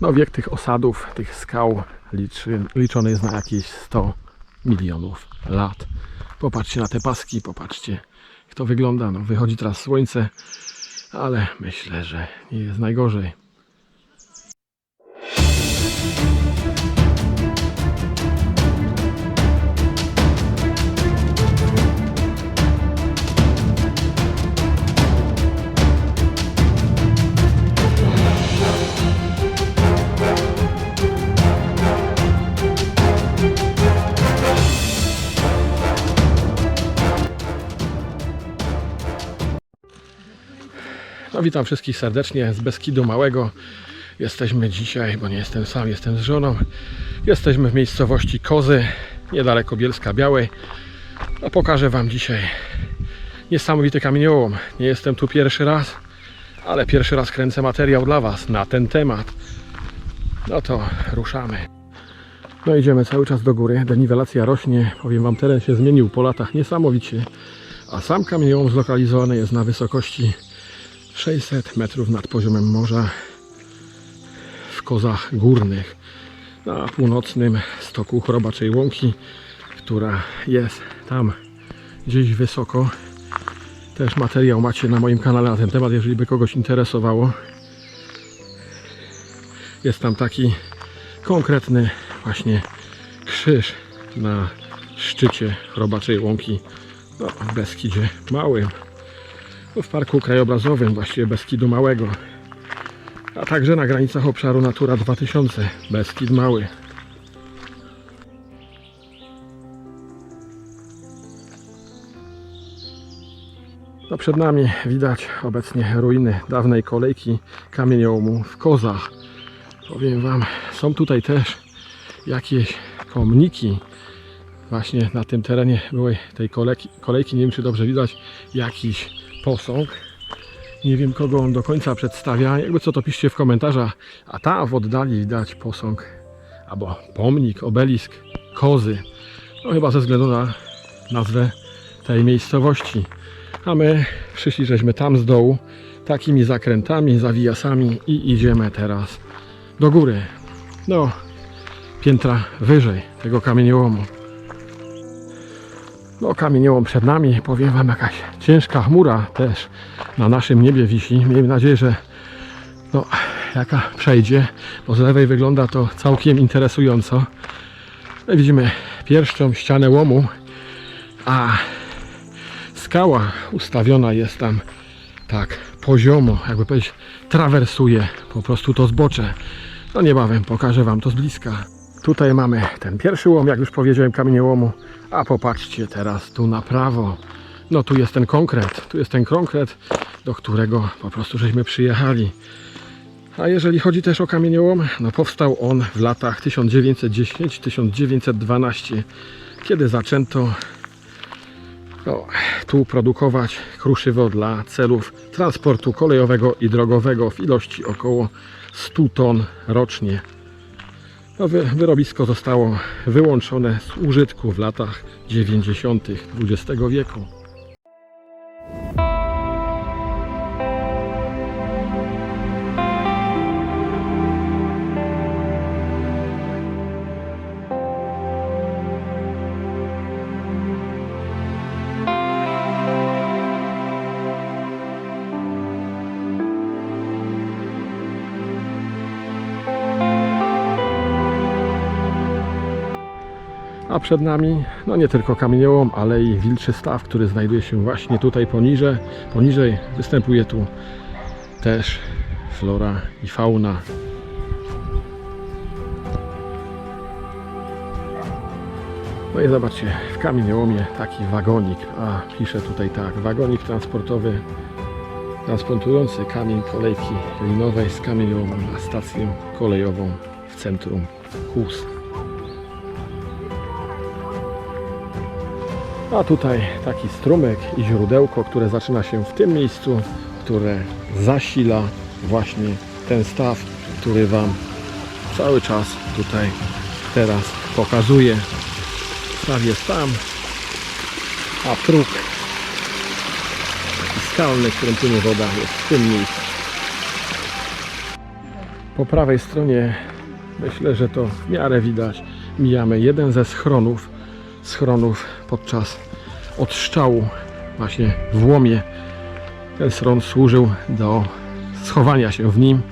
No wiek tych osadów, tych skał liczy, liczony jest na jakieś 100 milionów lat. Popatrzcie na te paski, popatrzcie jak to wygląda. No, wychodzi teraz słońce, ale myślę, że nie jest najgorzej. Witam wszystkich serdecznie z Beskidu Małego. Jesteśmy dzisiaj, bo nie jestem sam, jestem z żoną. Jesteśmy w miejscowości Kozy, niedaleko Bielska Białej. No, pokażę Wam dzisiaj niesamowity kamieniołom. Nie jestem tu pierwszy raz, ale pierwszy raz kręcę materiał dla Was na ten temat. No to ruszamy. No idziemy cały czas do góry, deniwelacja rośnie. Powiem Wam, teren się zmienił po latach niesamowicie. A sam kamieniołom zlokalizowany jest na wysokości 600 metrów nad poziomem morza w Kozach Górnych na północnym stoku Chorobaczej Łąki, która jest tam gdzieś wysoko. Też materiał macie na moim kanale na ten temat, jeżeli by kogoś interesowało. Jest tam taki konkretny właśnie krzyż na szczycie Chorobaczej Łąki no, w Beskidzie Małym w Parku Krajobrazowym, właściwie Beskidu Małego, a także na granicach obszaru Natura 2000, Beskid Mały. No przed nami widać obecnie ruiny dawnej kolejki kamieniołomu w Kozach. Powiem Wam, są tutaj też jakieś pomniki. Właśnie na tym terenie byłej tej kolejki, kolejki, nie wiem czy dobrze widać, jakiś posąg. Nie wiem kogo on do końca przedstawia. Jakby co to piszcie w komentarzach. A tam w oddali widać posąg albo pomnik, obelisk kozy. No chyba ze względu na nazwę tej miejscowości. A my przyszli żeśmy tam z dołu takimi zakrętami, zawijasami i idziemy teraz do góry. Do piętra wyżej tego kamieniołomu. No kamieniołom przed nami, powiem Wam jakaś ciężka chmura też na naszym niebie wisi. Miejmy nadzieję, że no, jaka przejdzie, bo z lewej wygląda to całkiem interesująco. Widzimy pierwszą ścianę łomu, a skała ustawiona jest tam tak poziomo, jakby powiedzieć, trawersuje po prostu to zbocze. No niebawem pokażę Wam to z bliska. Tutaj mamy ten pierwszy łom, jak już powiedziałem, kamieniołomu. A popatrzcie teraz tu na prawo. No tu jest ten konkret. Tu jest ten konkret, do którego po prostu żeśmy przyjechali. A jeżeli chodzi też o kamieniołom, no powstał on w latach 1910-1912, kiedy zaczęto no, tu produkować kruszywo dla celów transportu kolejowego i drogowego w ilości około 100 ton rocznie. No, wy, wyrobisko zostało wyłączone z użytku w latach 90. XX wieku. Przed nami, no nie tylko kamieniołom, ale i wilczy staw, który znajduje się właśnie tutaj poniżej. Poniżej występuje tu też flora i fauna. No i zobaczcie, w kamieniołomie taki wagonik, a pisze tutaj tak, wagonik transportowy transportujący kamień kolejki linowej z kamieniołomu na stację kolejową w centrum Kłus. A tutaj taki strumyk i źródełko, które zaczyna się w tym miejscu, które zasila właśnie ten staw, który Wam cały czas tutaj teraz pokazuję. Staw jest tam, a próg skalny, którym płynie woda jest w tym miejscu. Po prawej stronie myślę, że to w miarę widać. Mijamy jeden ze schronów, schronów podczas odstrzału właśnie w łomie. Ten schron służył do schowania się w nim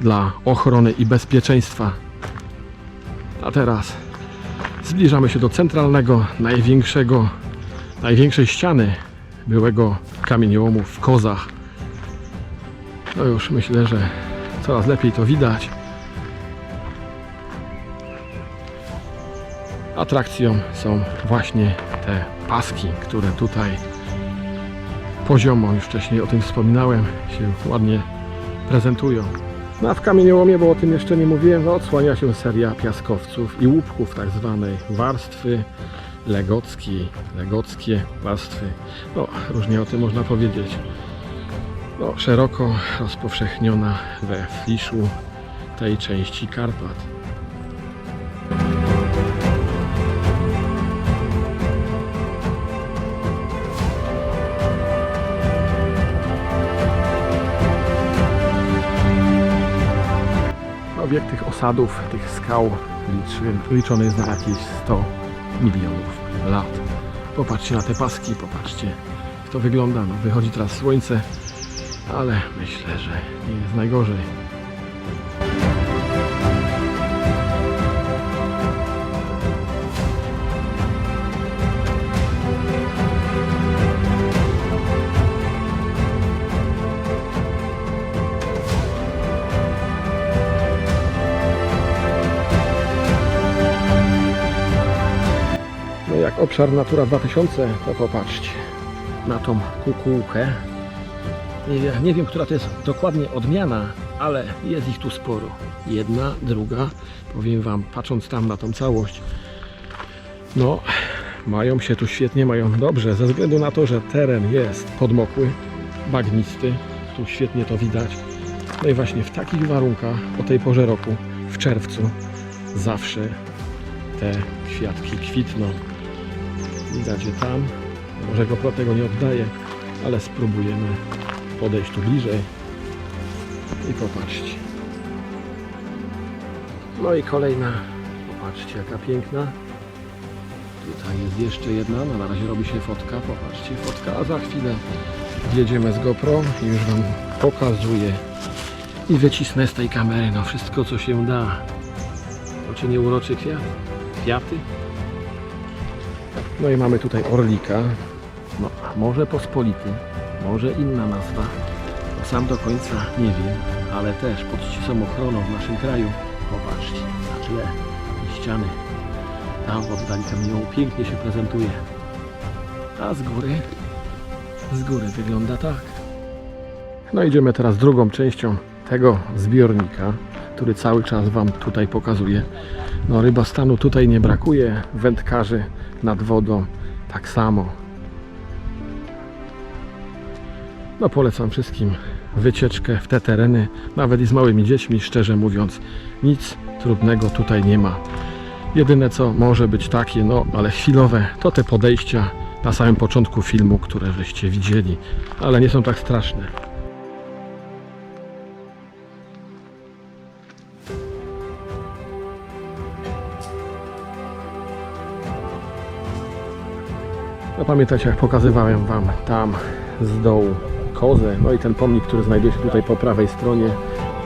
dla ochrony i bezpieczeństwa. A teraz zbliżamy się do centralnego, największego, największej ściany byłego kamieniołomu w Kozach. No już myślę, że coraz lepiej to widać. Atrakcją są właśnie te paski, które tutaj poziomo, już wcześniej o tym wspominałem, się ładnie prezentują. No a w kamieniołomie, bo o tym jeszcze nie mówiłem, odsłania się seria piaskowców i łupków tak zwanej warstwy legockiej, legockie warstwy. No, różnie o tym można powiedzieć. No, szeroko rozpowszechniona we Fliszu tej części Karpat. Wiek tych osadów, tych skał liczy, liczony jest na jakieś 100 milionów lat. Popatrzcie na te paski, popatrzcie jak to wygląda. No, wychodzi teraz słońce, ale myślę, że nie jest najgorzej. Obszar Natura 2000, to popatrzcie na tą kukułkę. Nie, nie wiem, która to jest dokładnie odmiana, ale jest ich tu sporo. Jedna, druga, powiem Wam, patrząc tam na tą całość, no, mają się tu świetnie, mają dobrze, ze względu na to, że teren jest podmokły, bagnisty, tu świetnie to widać. No i właśnie w takich warunkach, o tej porze roku, w czerwcu, zawsze te kwiatki kwitną. Widać tam. Może GoPro tego nie oddaje, ale spróbujemy podejść tu bliżej i popatrzcie. No i kolejna. Popatrzcie jaka piękna. Tutaj jest jeszcze jedna, no na razie robi się fotka, popatrzcie, fotka, a za chwilę jedziemy z GoPro i już Wam pokazuję i wycisnę z tej kamery no wszystko co się da. To czy nie uroczy kwiat? Kwiaty? No i mamy tutaj orlika. No, może pospolity, może inna nazwa. Sam do końca nie wiem, ale też pod ścisłą ochroną w naszym kraju. Popatrzcie, na tle i ściany. Tam w oddali kamieniołu pięknie się prezentuje. A z góry, z góry wygląda tak. No idziemy teraz drugą częścią tego zbiornika, który cały czas Wam tutaj pokazuję. No ryba stanu tutaj nie brakuje, wędkarzy nad wodą tak samo. No polecam wszystkim wycieczkę w te tereny, nawet i z małymi dziećmi, szczerze mówiąc, nic trudnego tutaj nie ma. Jedyne co może być takie, no ale chwilowe, to te podejścia na samym początku filmu, które żeście widzieli, ale nie są tak straszne. No pamiętacie jak pokazywałem Wam tam z dołu kozę, no i ten pomnik, który znajduje się tutaj po prawej stronie,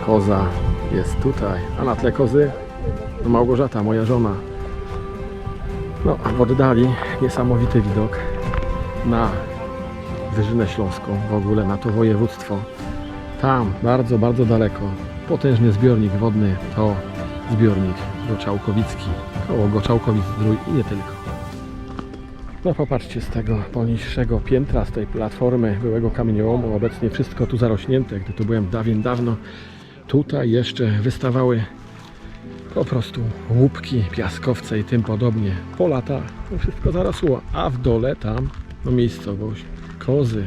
koza jest tutaj, a na tle kozy Małgorzata, moja żona. No a w oddali niesamowity widok na Wyżynę Śląską, w ogóle na to województwo. Tam, bardzo, bardzo daleko, potężny zbiornik wodny to zbiornik Goczałkowicki, koło Goczałkowic-Zdrój i nie tylko. No popatrzcie z tego poniższego piętra, z tej platformy byłego kamieniołomu, obecnie wszystko tu zarośnięte, gdy tu byłem dawien dawno, tutaj jeszcze wystawały po prostu łupki, piaskowce i tym podobnie. Po latach to wszystko zarosło, a w dole tam no miejscowość, kozy,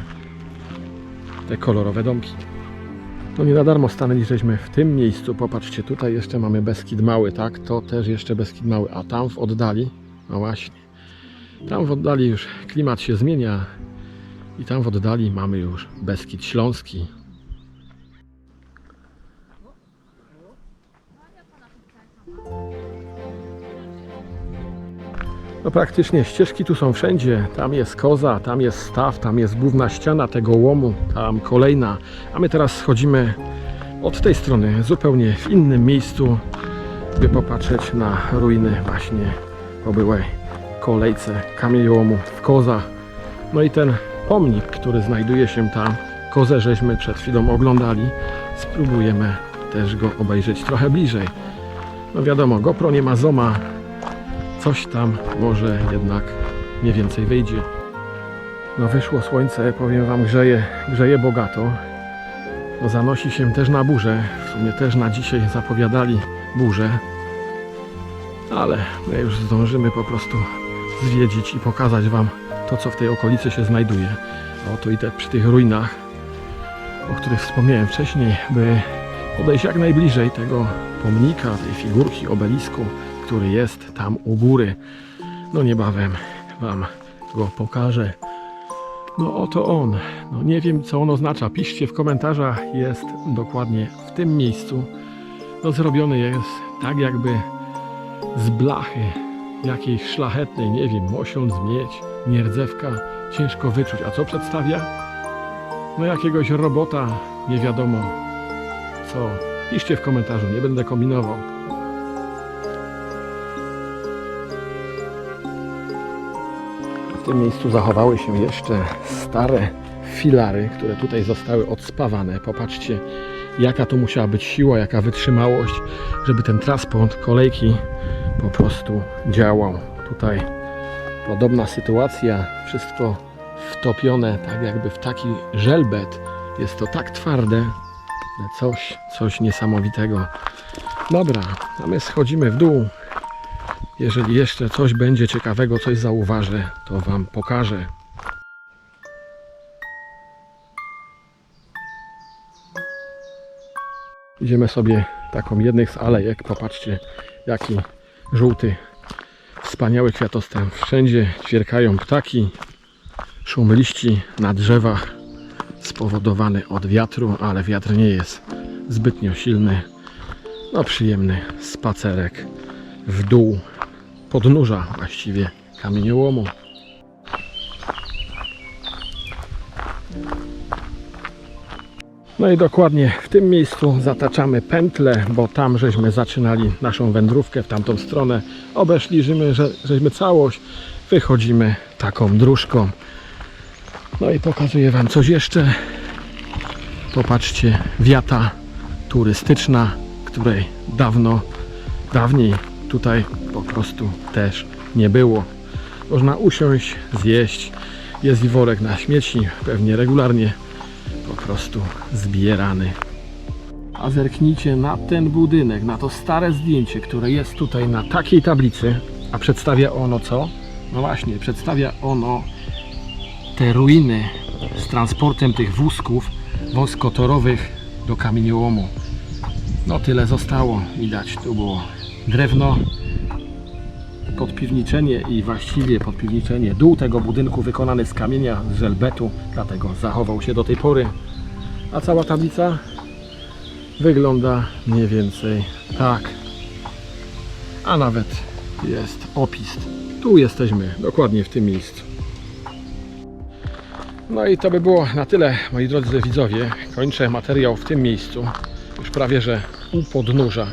te kolorowe domki. No nie na darmo stanęliśmy w tym miejscu, popatrzcie, tutaj jeszcze mamy Beskid Mały, tak, to też jeszcze Beskid Mały, a tam w oddali, no właśnie, tam w oddali już klimat się zmienia i tam w oddali mamy już Beskid Śląski. No praktycznie ścieżki tu są wszędzie. Tam jest koza, tam jest staw, tam jest główna ściana tego łomu, tam kolejna. A my teraz schodzimy od tej strony, zupełnie w innym miejscu, by popatrzeć na ruiny właśnie pobyłej kolejce kamieniołomu w kozach. No i ten pomnik, który znajduje się tam, kozę żeśmy przed chwilą oglądali. Spróbujemy też go obejrzeć trochę bliżej. No wiadomo, GoPro nie ma zoma, coś tam może jednak mniej więcej wyjdzie. No wyszło słońce, powiem Wam, grzeje, grzeje bogato. No zanosi się też na burzę, w sumie też na dzisiaj zapowiadali burzę. Ale my już zdążymy po prostu zwiedzić i pokazać Wam to, co w tej okolicy się znajduje. Oto i te przy tych ruinach, o których wspomniałem wcześniej, by podejść jak najbliżej tego pomnika, tej figurki, obelisku, który jest tam u góry. No niebawem Wam go pokażę. No oto on. No nie wiem co on oznacza. Piszcie w komentarzach. Jest dokładnie w tym miejscu. No zrobiony jest tak jakby z blachy jakiejś szlachetnej, nie wiem, mosiąc, miedź, nierdzewka. Ciężko wyczuć. A co przedstawia? No jakiegoś robota, nie wiadomo co. Piszcie w komentarzu, nie będę kombinował. W tym miejscu zachowały się jeszcze stare filary, które tutaj zostały odspawane. Popatrzcie, jaka to musiała być siła, jaka wytrzymałość, żeby ten transport kolejki po prostu działał. Tutaj podobna sytuacja, wszystko wtopione tak jakby w taki żelbet. Jest to tak twarde, że coś, coś niesamowitego. Dobra, a my schodzimy w dół. Jeżeli jeszcze coś będzie ciekawego, coś zauważę, to Wam pokażę. Idziemy sobie taką jednej z alejek. Popatrzcie, jaki żółty, wspaniały kwiatostan. Wszędzie ćwierkają ptaki, szum liści na drzewach spowodowany od wiatru, ale wiatr nie jest zbytnio silny. No przyjemny spacerek w dół podnóża właściwie kamieniołomu. No i dokładnie w tym miejscu zataczamy pętlę, bo tam żeśmy zaczynali naszą wędrówkę w tamtą stronę. Obeszliśmy, że, żeśmy całość, wychodzimy taką dróżką. No i pokazuję Wam coś jeszcze. Popatrzcie, wiata turystyczna, której dawno, dawniej tutaj po prostu też nie było. Można usiąść, zjeść. Jest i worek na śmieci, pewnie regularnie prostu zbierany. A zerknijcie na ten budynek, na to stare zdjęcie, które jest tutaj na takiej tablicy, a przedstawia ono co? No właśnie, przedstawia ono te ruiny z transportem tych wózków wąskotorowych do kamieniołomu. No tyle zostało, widać, tu było drewno, podpiwniczenie i właściwie podpiwniczenie, dół tego budynku wykonany z kamienia, z żelbetu, dlatego zachował się do tej pory. A cała tablica wygląda mniej więcej tak. A nawet jest opis. Tu jesteśmy, dokładnie w tym miejscu. No i to by było na tyle, moi drodzy widzowie. Kończę materiał w tym miejscu. Już prawie, że u podnóża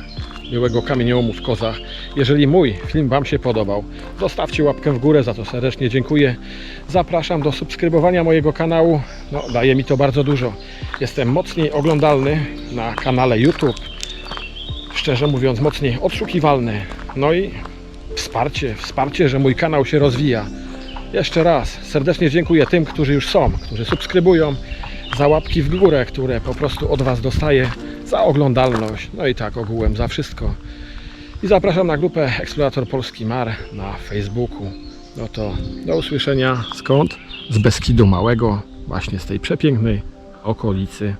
byłego kamieniołomu w Kozach. Jeżeli mój film Wam się podobał, zostawcie łapkę w górę, za to serdecznie dziękuję. Zapraszam do subskrybowania mojego kanału. No, daje mi to bardzo dużo. Jestem mocniej oglądalny na kanale YouTube. Szczerze mówiąc, mocniej odszukiwalny. No i wsparcie, wsparcie, że mój kanał się rozwija. Jeszcze raz serdecznie dziękuję tym, którzy już są, którzy subskrybują, za łapki w górę, które po prostu od Was dostaję, za oglądalność, no i tak ogółem za wszystko. I zapraszam na grupę Eksplorator Polski Mar na Facebooku. No to do usłyszenia skąd? Z Beskidu Małego, właśnie z tej przepięknej okolicy